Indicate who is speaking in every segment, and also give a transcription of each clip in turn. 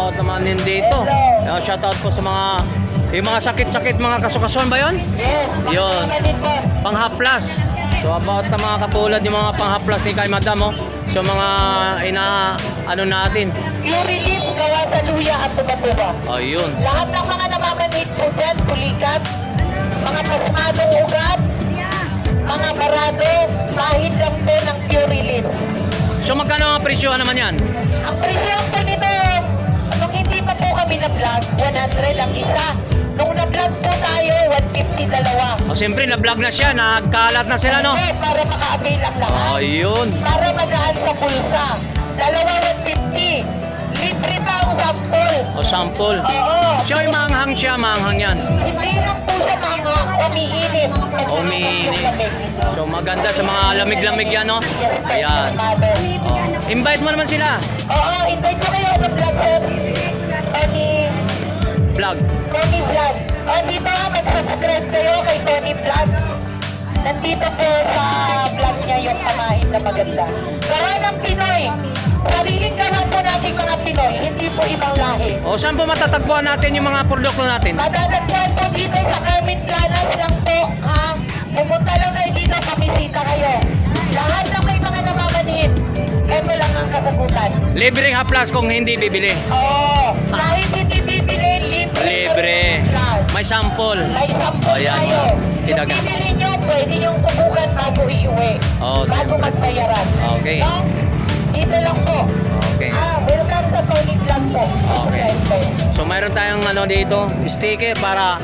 Speaker 1: about naman din dito.
Speaker 2: Hello.
Speaker 1: Uh, shout out po sa mga yung mga sakit-sakit mga kasukasuan ba yon?
Speaker 2: Yes, boss.
Speaker 1: Panghaplas. So about na mga katulad yung mga panghaplas ni kay Madam oh. So mga ina ano natin.
Speaker 2: Pure relief gawa sa luya at tuba-tuba.
Speaker 1: Ayun.
Speaker 2: Lahat ng mga namamanit po dyan, pulikat, mga pasmadong ugat, mga barado, kahit lang po ng pure relief.
Speaker 1: So magkano ang presyo naman yan?
Speaker 2: Ang presyo po nito,
Speaker 1: O siyempre na-vlog na siya, nagkalat na sila no.
Speaker 2: Okay, para maka-avail ang lahat.
Speaker 1: Ayun.
Speaker 2: Para magaan sa bulsa. Dalawa 150. Libre pa ang sample.
Speaker 1: O sample.
Speaker 2: Oo.
Speaker 1: Siya ay maanghang siya, maanghang yan.
Speaker 2: Hindi lang po siya mga umiinit.
Speaker 1: Umiinit. So maganda sa mga lamig-lamig yan no.
Speaker 2: Yes, po.
Speaker 1: Ayan.
Speaker 2: Mother.
Speaker 1: Oh. Invite mo naman sila.
Speaker 2: Oo, invite ko kayo ng vlog, sir. Tony,
Speaker 1: Vlog.
Speaker 2: O, dito, mag-subscribe kayo kay Tony Vlog. Nandito po sa vlog niya yung pamahin na maganda. Gawa ng Pinoy. Sariling gawa po natin mga Pinoy, hindi po ibang lahi.
Speaker 1: O saan po matatagpuan natin yung mga produkto natin?
Speaker 2: Matatagpuan po dito sa Carmen Planas lang po, ha? Pumunta lang kayo dito, pamisita kayo. Lahat ng may mga namamanhid, ito lang ang kasagutan.
Speaker 1: Libreng haplas kung hindi bibili.
Speaker 2: Oo, kahit hindi bibili, libre.
Speaker 1: Libre. May sample.
Speaker 2: may sample
Speaker 1: Ayan,
Speaker 2: tayo.
Speaker 1: mga
Speaker 2: Yung
Speaker 1: tinaga.
Speaker 2: bibili nyo, pwede yung subukan bago iuwi.
Speaker 1: Oo,
Speaker 2: bago
Speaker 1: siyempre.
Speaker 2: magbayaran.
Speaker 1: Okay.
Speaker 2: No? Dito lang po.
Speaker 1: Okay.
Speaker 2: Ah, welcome sa Tony Vlog po.
Speaker 1: Okay. So mayroon tayong ano dito, sticker para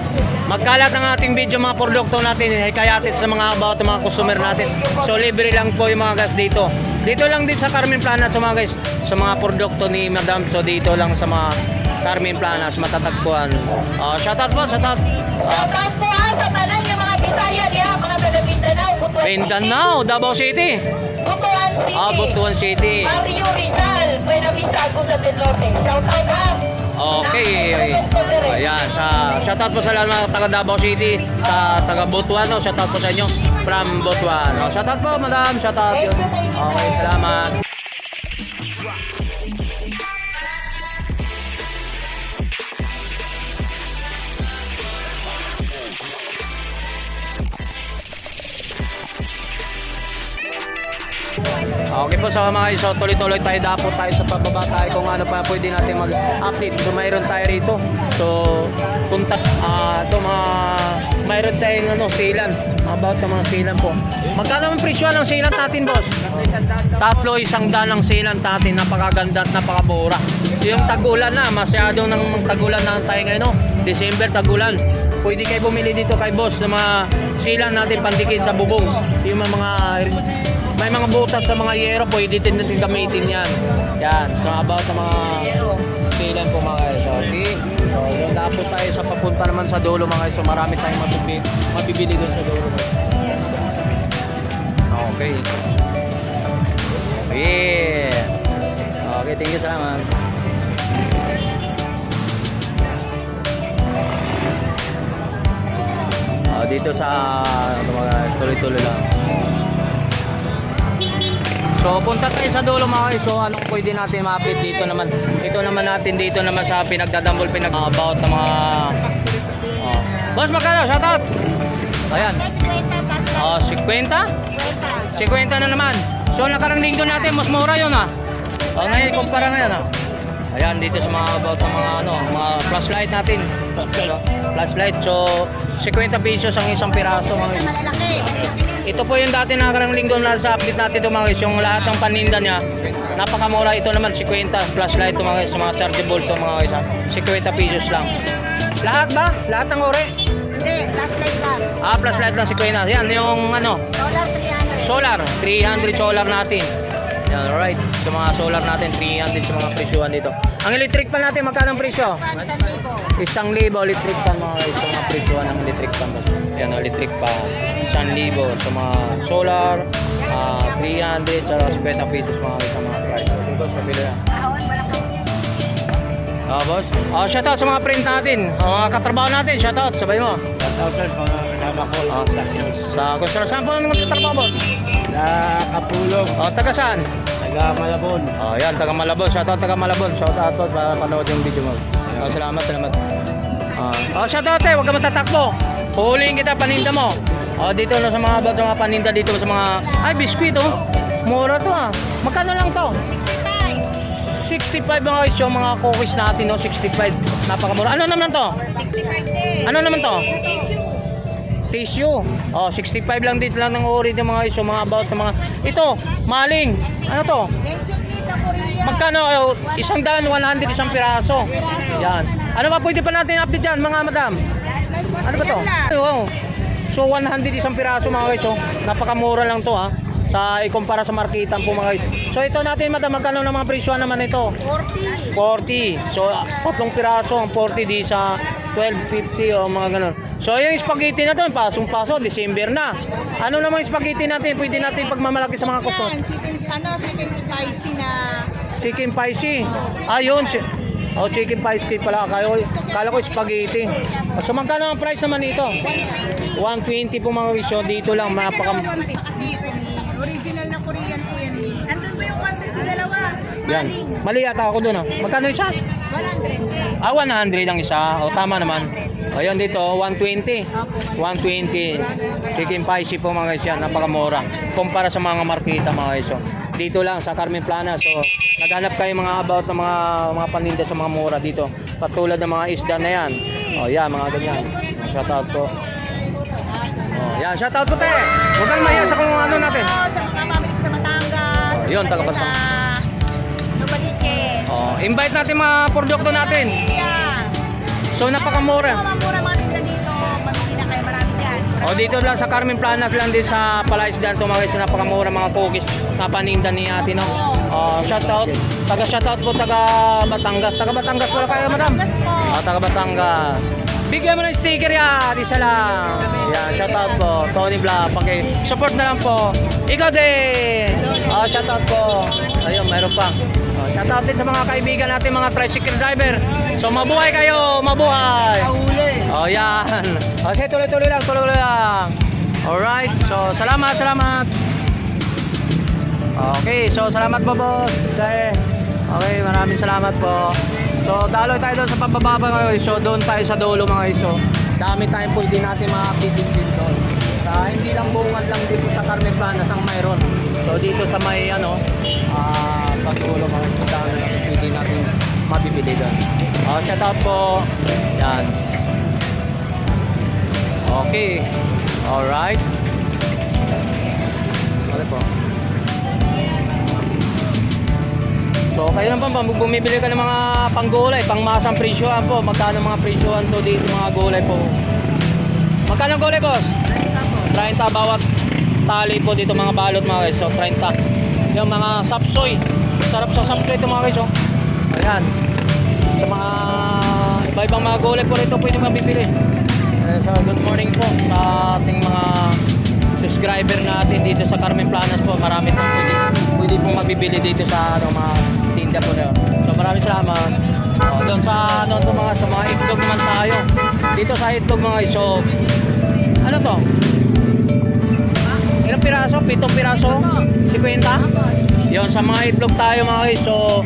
Speaker 1: magkalat ng ating video mga produkto natin, hikayatin sa mga about ng mga customer natin. So libre lang po yung mga guys dito. Dito lang din sa Carmen Planas sa mga guys, sa mga produkto ni Madam. So dito lang sa mga Carmen Planas matatagpuan. Uh, shout out po, shout out.
Speaker 2: Shout out po ha sa kanan yung mga Bisaya niya, mga taga Mindanao, Butuan City.
Speaker 1: Mindanao, Davao City.
Speaker 2: Butuan City.
Speaker 1: Ah, Butuan City.
Speaker 2: Mario Rizal, Buena Vista, Agusan del Norte. Shout out ha.
Speaker 1: Okay.
Speaker 2: Na-
Speaker 1: Ayan, sa shoutout po sa lahat ng mga taga Davao City, sa taga Butuan, no? shoutout po sa inyo from Butuan. No? Shoutout po, madam, shoutout yun. Okay, salamat. Okay po sa mga iso, tuloy-tuloy tayo dapat tayo sa pababa tayo kung ano pa pwede natin mag-update. So mayroon tayo rito. So punta ah to mga mayroon tayong ano silan about ng mga silan po. Magkano ang presyo ng silan natin, boss? Tatlo isang daan ang silan natin, napakaganda at napakabura. Yung tagulan na, masyado ng tagulan na tayo ngayon, no? December tagulan. Pwede kayo bumili dito kay boss ng mga silan natin pandikit sa bubong. Yung mga may mga butas sa mga yero, pwede din natin gamitin yan. Yan, so about sa mga silan po mga guys. Okay. So, yun tapos tayo sa papunta naman sa dulo mga guys. So, marami tayong mabibili, mabibili doon sa dulo. Okay. Yeah. Okay, thank you salamat. Ah, dito sa ano, mga tuloy-tuloy lang. So punta tayo sa dulo mga guys. So anong pwede natin ma-update dito naman? Ito naman natin dito naman sa pinagdadambol pinag about ng mga oh. Boss magkano? Shout out. Ayan. Oh, 50? 50 na naman. So nakarang linggo natin mas mura 'yon ah. Oh, ngayon kumpara ngayon ah. Ayan dito sa mga about ng mga ano, mga flashlight natin. So, flashlight. So 50 pesos ang isang piraso mga guys. Ito po yung dati nakarang linggo na sa update natin ito mga guys, yung lahat ng paninda niya. Napakamura ito naman 50 flashlight ito mga guys, mga chargeable to mga guys. ha. 50 pesos lang. Lahat ba? Lahat ng ore?
Speaker 3: Hindi, flashlight lang.
Speaker 1: Ah, flashlight lang 50. Yan yung ano,
Speaker 3: Dollar 300.
Speaker 1: solar. 300 solar natin. Yan, alright. Sa mga solar natin, 300 sa mga presyuhan dito. Ang electric pan natin, magkano ang presyo?
Speaker 3: 1,000.
Speaker 1: Isang libo electric pan mga guys, sa mga presyuhan ng electric pan. Yan, electric pan. Isang libo sa mga solar, ah 300, tsaka 50 pesos mga guys, sa mga price. So, dito sa pila yan. Ah, boss. Ah, shoutout sa mga print natin. Ang mga katrabaho natin, shoutout. Sabay mo.
Speaker 4: Shoutout sa mga kasama ko.
Speaker 1: Ah, sa construction. Saan po ang nagtatrabaho, boss?
Speaker 4: Sa Kapulong,
Speaker 1: Oh, taga saan?
Speaker 4: taga Malabon.
Speaker 1: Oh, yan, taga Malabon. Shoutout taga Malabon. Shoutout po para panood yung video mo. Oh, salamat, salamat. Oh, oh shoutout eh, huwag ka matatakbo. Huhulihin kita paninda mo. Oh, dito na sa mga bato mga paninda dito sa mga ay biskwit oh. Mura to ah. Magkano lang to? 65 mga guys, yung mga cookies natin, no? 65. Napakamura. Ano naman to?
Speaker 3: 65 din.
Speaker 1: Ano naman to?
Speaker 3: Tissue.
Speaker 1: Oh, 65 lang dito lang ng ori ng mga yung mga about ng mga... Ito, maling. Ano to? Magkano? Oh, isang daan, 100 isang piraso. Yan. Ano ba pwede pa natin update dyan, mga madam? Ano ba to? So 100 isang piraso mga guys. Oh. Napakamura lang to ha. Sa ikumpara sa marketan po mga guys. So ito natin madam, magkano ng mga presyo naman ito?
Speaker 3: 40.
Speaker 1: 40. So tatlong piraso ang 40 di sa 12.50 o mga ganun. So yung spaghetti na to, pasong paso, December na. Ano namang spaghetti natin? Pwede natin pagmamalaki sa mga customer.
Speaker 3: Yan, and, ano, and spicy na
Speaker 1: Chicken spicy. Ayun. Chi- oh, chicken spicy pala. Kala ko, kala ko spaghetti. So magkano ang price naman nito? 120 po mga isyo. Dito lang. Napaka...
Speaker 3: kasi original na Korean po yan eh. Andun po yung 150 dalawa.
Speaker 1: Yan. Mali yata ako doon. Ah. Magkano isa?
Speaker 3: 100.
Speaker 1: Ah, 100 ang isa. O, tama naman. Ayun dito, 120. 120. Chicken spicy po mga isyo. Napakamura. Kumpara sa mga markita mga isyo. Dito lang sa Carmen Plana. So, naghanap kayo mga about ng mga mga paninda sa mga mura dito. Patulad ng mga isda na yan. O, yan, mga ganyan. Shout out po. Oh, yan, shout out po tayo. Huwag kang mahiya sa kung ano natin.
Speaker 3: Sa mga pamit ko sa Batangas.
Speaker 1: Oh, yun, Talabas
Speaker 3: Sa.
Speaker 1: Oh, invite natin mga produkto natin.
Speaker 3: Yeah.
Speaker 1: So, napakamura.
Speaker 3: Mamura mga tinda dito. Mamili na kayo marami dyan.
Speaker 1: O dito lang sa Carmen Planas lang din sa Palaisdan tumawag sa napakamura mga cookies na paninda ni ate no. Oh, shout out. Taga shout out po taga Batangas. Taga Batangas pala kayo madam.
Speaker 3: Po.
Speaker 1: Oh, taga Batangas. Bigyan mo ng sticker ya, isa lang. Yan, shout out po. Tony Vlog, paki support na lang po. Ikaw din. Oh, shout out po. Ayun, meron pa. Oh, shout out din sa mga kaibigan natin, mga tricycle driver. So mabuhay kayo, mabuhay. Oh, yan. O, sige, tuloy-tuloy lang, tuloy-tuloy lang. Alright, so salamat, salamat. Okay, so salamat po, boss. Okay, okay maraming salamat po. So, daloy tayo doon sa pababa ngayon. So, doon tayo sa dulo mga iso. Dami tayong pwede natin ma-update din doon. Sa, hindi lang bungad lang dito sa Carmen Planas ang mayroon. So, dito sa may, ano, ah, pagdulo mga iso. Dami mabibili doon. Oh, shout out po. Yan. Okay. Alright. Ano po? So, kayo naman pa, bumibili ka ng mga panggulay, pangmasang presyohan po. Magkano mga presyohan to dito mga gulay po? Magkano ang gulay, boss? 30 bawat tali po dito mga balot mga guys. So, 30. Yung mga sapsoy. Sarap sa sapsoy ito mga guys. Oh. Ayan. Sa mga iba-ibang mga gulay po rito pwede mabibili. Eh, so, good morning po sa ating mga subscriber natin dito sa Carmen Planas po. Marami pong pwede, pwede pong mabibili dito sa ano, mga tinda po na. So maraming salamat. Oh, doon sa ano to mga sa mga itlog naman tayo. Dito sa itlog mga iso. Ano to? Ilang piraso? Pitong piraso? 50? Yon sa mga itlog tayo mga iso.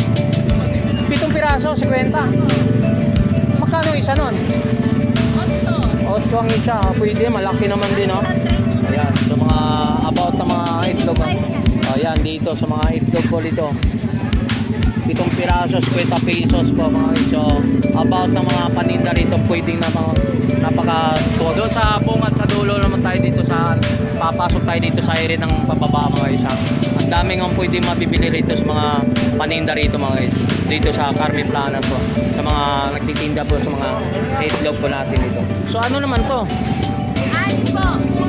Speaker 1: Piraso, 50. Magkano isa nun? 8 ang isa. Pwede, malaki naman din, no? Ayan, sa mga about na mga itlog. oh. Ayan, dito sa mga itlog ko dito. Pitong pirasos, 20 pesos po mga iso. About na mga paninda rito, pwedeng na mga napaka doon sa bungad sa dulo naman tayo dito sa papasok tayo dito sa area ng pababa mga isa. Dami nga pwede mabibili rito sa mga paninda rito mga isa. Dito sa Carmen Plana po. Sa mga nagtitinda po sa mga itlog po natin dito. So ano naman to?
Speaker 3: Ani po.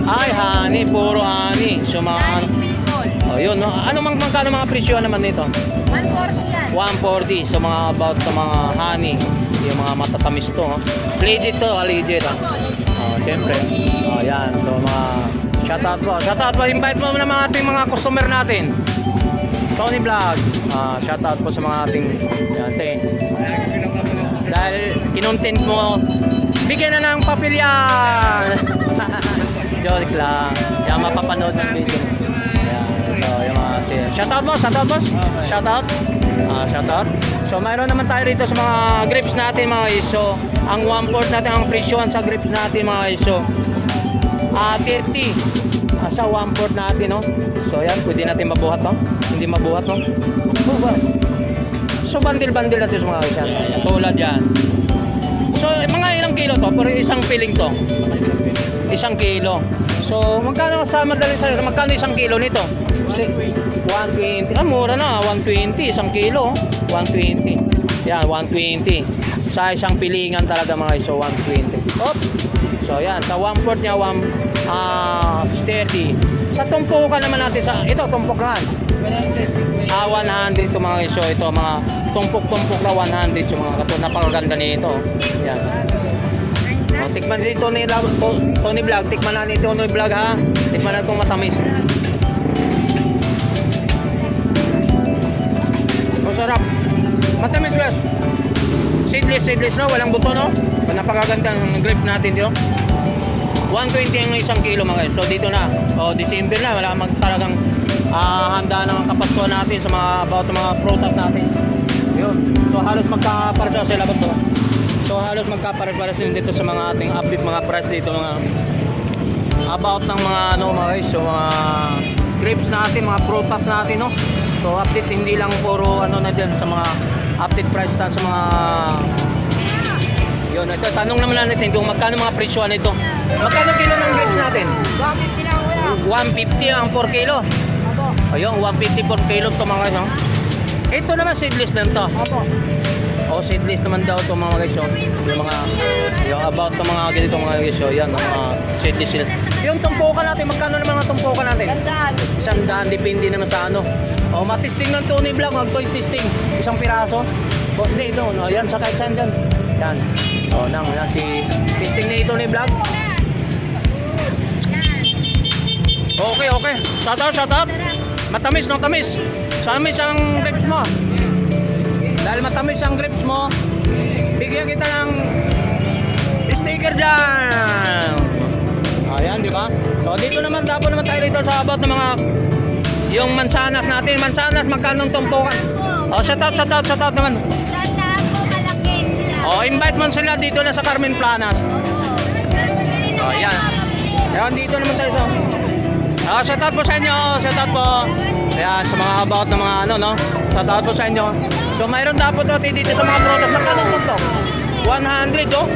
Speaker 1: Ay, honey, puro honey. So mga. Oh, yun, no? Ano mang magkano mga presyo naman nito?
Speaker 3: 140 yan.
Speaker 1: 140 sa mga about sa mga honey. Yung mga matatamis to. Oh. Legit to, ah, legit. ah. Oh, siyempre. Oh, yan. So, mga shoutout po. Shoutout po. Invite mo na mga ating mga customer natin. Tony Vlog. Ah, shoutout po sa mga ating yan, te. Dahil kinontent mo, bigyan na ng papilyan. Joke lang. Yan, mapapanood ng video. Yan. So, yung mga sale. Shoutout boss, shoutout boss. Shoutout. Ah, shoutout. So, mayroon naman tayo rito sa mga grips natin mga iso. Ang 1/4 natin, ang presyo sa grips natin mga iso. Ah, 30. Ah, sa 1/4 natin, no? So, yan, pwede natin mabuhat, no? Hindi mabuhat, no? Buhat. So, bandil-bandil natin sa mga isa. Tulad yan. So, mga ilang kilo to? Pero isang piling to. Isang kilo. So, magkano sa madaling sa magkano isang kilo nito? Si- 120. Ah, mura na. 120. Isang kilo. 120. Yan, 120. Sa isang pilingan talaga mga iso, 120. Op! So, yan. Sa 1/4 niya, 1 ah steady. Sa tumpukan naman natin sa ito tumpukan. Ah, 100 to mga iso. Ito mga tumpok-tumpok na 100 yung mga kato. Napakaganda nito. Yan. Oh, tikman si Tony, Tony Vlog. Tikman natin Tony Vlog ha. Tikman natin kung matamis. Masarap. Matamis guys. Seedless, seedless no? Walang buto no? Napakaganda ng grape natin dito. 120 ang isang kilo mga guys. So dito na. O December na. Wala mag talagang ah, handa ng kapaskuhan natin sa mga about mga product natin. Yun. So halos magkapares sila ba to? So halos magkapares-pares din dito sa mga ating update mga price dito mga about ng mga ano mga guys. So mga grapes natin, mga prutas natin no. So update hindi lang puro ano na dyan sa mga update price na sa mga yun, ito, tanong naman natin kung magkano mga presyo nito. Magkano kilo ng grapes natin?
Speaker 3: Bakit sila kuya?
Speaker 1: 150 ang 4 kilo.
Speaker 3: Opo.
Speaker 1: Ayun, 150 per kilo to mga guys. no? Ito naman seedless lang to.
Speaker 3: Opo.
Speaker 1: O seedless naman daw to mga guys. oh. Yung mga yung about to mga ganito mga guys. oh. Yan, ang mga seedless sila. Yung tumpukan natin, magkano naman ang tumpukan natin?
Speaker 3: Gandaan.
Speaker 1: Isang daan, depende naman sa ano. O, matisting ng Tony Vlog, mag-toy testing. Isang piraso. O, hindi, ito. O, yan, sa kahit saan dyan. Yan. O, nang, yan, si testing ni Tony Vlog. Okay, okay. Shout out, shout out. Matamis, no? Tamis. Tamis ang grapes mo. Dahil matamis ang grapes mo, bigyan kita ng sticker dyan. Ayan, di ba? So, dito naman, dapo naman tayo dito sa about ng mga yung mansanas natin. Mansanas, magkano ang tumpukan? O, shout out, shout out, shout out naman.
Speaker 5: Tandaan po malaki sila.
Speaker 1: O, invite mo sila dito na sa Carmen Planas.
Speaker 5: Oo.
Speaker 1: O, yan. Ayan, dito naman tayo sa... Ah, shout out po sa inyo. Shout out po. Ayan, sa mga about ng mga ano, no? Shout out po sa inyo. So, mayroon dapat natin dito sa mga products. Magkano po to? 100, oh.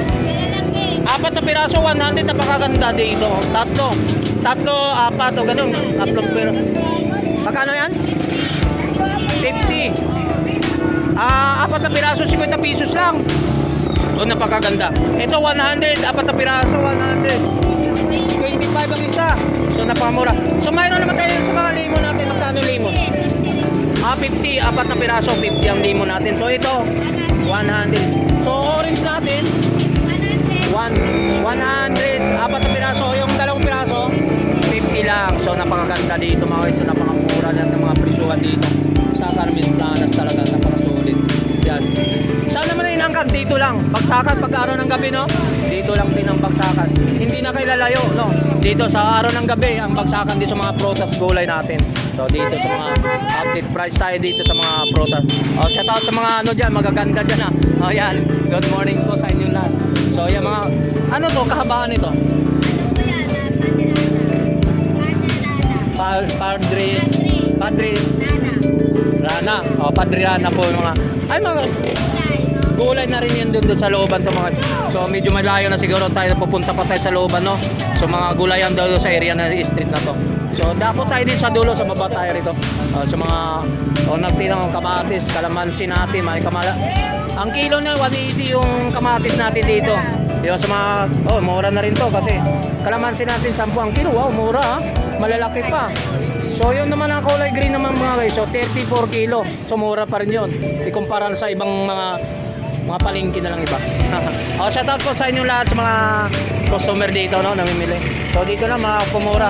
Speaker 1: Apat na piraso, 100. Napakaganda dito. Tatlo. Tatlo, apat, o ganun. Tatlong pero. Magkano yan? 50. Ah, apat na piraso, 50 pesos lang. O, napakaganda. Ito, 100. Apat na piraso, 100. 25 ang isa. So napakamura. So mayroon naman tayo sa mga limon natin. Magkano limon? Ah, 50. Apat na piraso, 50 ang limon natin. So ito, 100. So orange natin, 1, 100. Apat na piraso. Yung dalawang piraso, 50 lang. So napakaganda dito mga guys. So napakamura ng mga presyuhan dito. Sa Carmen Planas talaga. Dito lang. Bagsakan pag araw ng gabi, no? Dito lang din ang bagsakan. Hindi na kayo lalayo, no? Dito sa araw ng gabi, ang bagsakan dito sa mga prutas gulay natin. So dito sa mga update price tayo dito sa mga prutas. Oh, shout out sa mga ano diyan, magaganda diyan ah. Oh, yan. Good morning po sa inyo lahat. So, yan mga ano to kahabaan nito? Pa padre, padre
Speaker 5: Nana.
Speaker 1: Rana. Oh, padre Rana po yung mga ay mga gulay na rin yan doon, doon sa looban to mga so medyo malayo na siguro tayo pupunta pa tayo sa looban no so mga gulayan daw sa area na street na to so dapat tayo din sa dulo sa baba tayo rito Oh, sa mga oh, nagtinang kamatis kalamansi natin may kamala ang kilo na 180 yung kamatis natin dito yung sa mga oh mura na rin to kasi kalamansi natin 10 ang kilo wow mura ah. malalaki pa So yun naman ang kulay green naman mga guys. So 34 kilo. So mura pa rin yun. Ikumpara sa ibang mga mga palengke na lang iba. oh, shout out po sa inyo lahat sa mga customer dito no, namimili. So dito na mga kumura.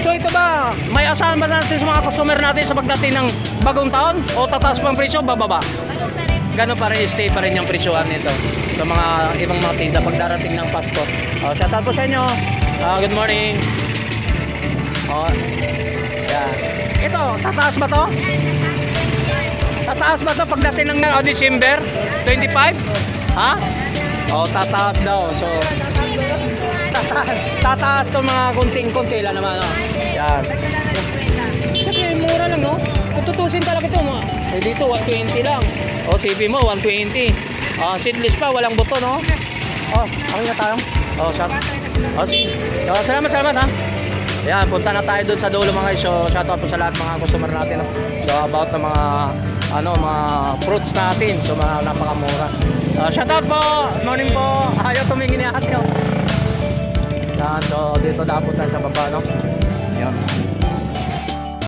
Speaker 1: So ito ba, may asahan ba natin sa mga customer natin sa pagdating ng bagong taon? O tataas pa ang presyo, bababa?
Speaker 5: Ano pa rin?
Speaker 1: Stay pa rin yung presyohan nito sa mga ibang mga tinda pag darating ng Pasko. Oh, shout out po sa inyo. Ah, good morning. Oh. Yan. Ito, tataas ba to? Tataas ba to pagdating ng oh, December 25? Ha? Oh, tataas daw. So, tataas, tataas to mga kunting-kunti lang naman. Oh. Yan. Kasi mura lang, no? Kung tutusin talaga ito, mo. Eh, dito, 120 lang. O, TV mo, 120. Ah, seatless pa, walang buto, no? Oh, okay na tayo. Oh, shot. Oh, sige. Oh, salamat, salamat, ha? Yan, punta na tayo doon sa dulo mga guys. So, shoutout po sa lahat mga customer natin. No? So, about ng mga ano, mga fruits natin. So, mga napakamura. Uh, shoutout po! Morning po! Ayaw tumingin ni ate. oh. Yan, so dito dapat tayo sa baba, no?